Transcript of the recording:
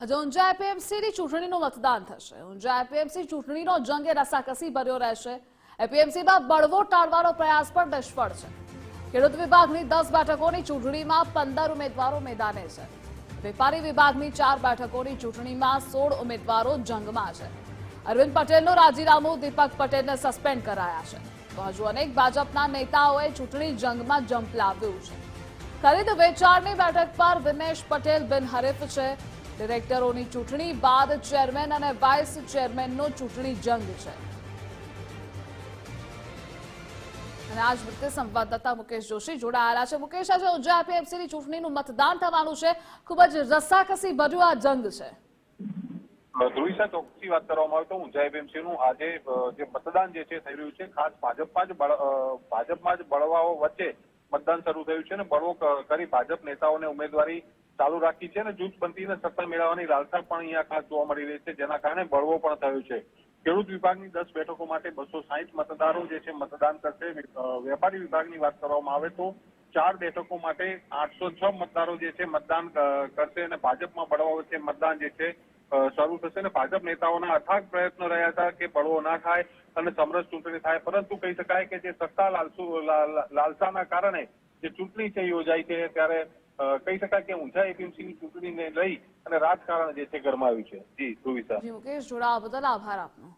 આજે ઊંઝા એપીએમસીની ચૂંટણીનું મતદાન થશે. ઊંઝા એપીએમસી ચૂંટણીનો જંગ એ રસાકસી ભર્યો રહેશે. એપીએમસીમાં બળવો ટાળવાનો પ્રયાસ પણ નિષ્ફળ છે. ખેડૂત વિભાગની દસ બેઠકોની ચૂંટણીમાં પંદર ઉમેદવારો મેદાને છે. વેપારી વિભાગની ચાર બેઠકોની ચૂંટણીમાં સોળ ઉમેદવારો જંગમાં છે. અરવિંદ પટેલનું રાજીનામું, દીપક પટેલને સસ્પેન્ડ કરાયા છે. તો હજુ અનેક ભાજપના નેતાઓએ ચૂંટણી જંગમાં જંપ લાવ્યું છે. ખરીદ વેચાણની બેઠક પર વિનેશ પટેલ બિનહરીફ છે. ડિરેક્ટરોની ચૂંટણી બાદ ચેરમેન અને વાઇસ ચેરમેનનો ચૂંટણી જંગ છે. અને આજ વખતે સંવાદદાતા મુકેશ જોશી જોડાયેલા છે. મુકેશ, આજે ઊંઝા એપીએમસીની ચૂંટણીનું મતદાન થવાનું છે. ખૂબ જ રસાકસી ભર્યું આ જંગ છે. ધ્રુવિસા ચોકસી વાત કરવામાં આવે તો ઊંઝા એપીએમસી નું આજે જે મતદાન જે છે, થઈ રહ્યું છે, ખાસ ભાજપમાં જ ભાજપમાં જ બળવાઓ વચ્ચે મતદાન શરૂ થયું છે અને બળવો કરી ભાજપ નેતાઓને ઉમેદવારી ચાલુ રાખી છે અને જૂથબંધીને સત્તા મેળવવાની લાલસા પણ અહીંયા ખાસ જોવા મળી રહી છે, જેના કારણે બળવો પણ થયો છે. ખેડૂત વિભાગની દસ બેઠકો માટે બસો સાહીઠ મતદારો જે છે મતદાન કરશે. વેપારી વિભાગની વાત કરવામાં આવે તો ચાર બેઠકો માટે આઠસો છ મતદારો જે છે મતદાન કરશે અને ભાજપમાં બળવા વચ્ચે મતદાન જે છે શરૂ થશે અને ભાજપ નેતાઓના અથાગ પ્રયત્નો રહ્યા હતા કે બળવો ના થાય અને સમરસ ચૂંટણી થાય. પરંતુ કહી શકાય કે જે સત્તા લાલસુ લાલસાના કારણે જે ચૂંટણી છે યોજાઈ છે ત્યારે કહી શકાય કે ઊંઝા એપીએમસી ની ચૂંટણીને લઈ અને રાજકારણ જે છે ગરમાવ્યું છે. જી, ધ્રુવી મુકેશ, જોડાવા બદલ આભાર આપનો.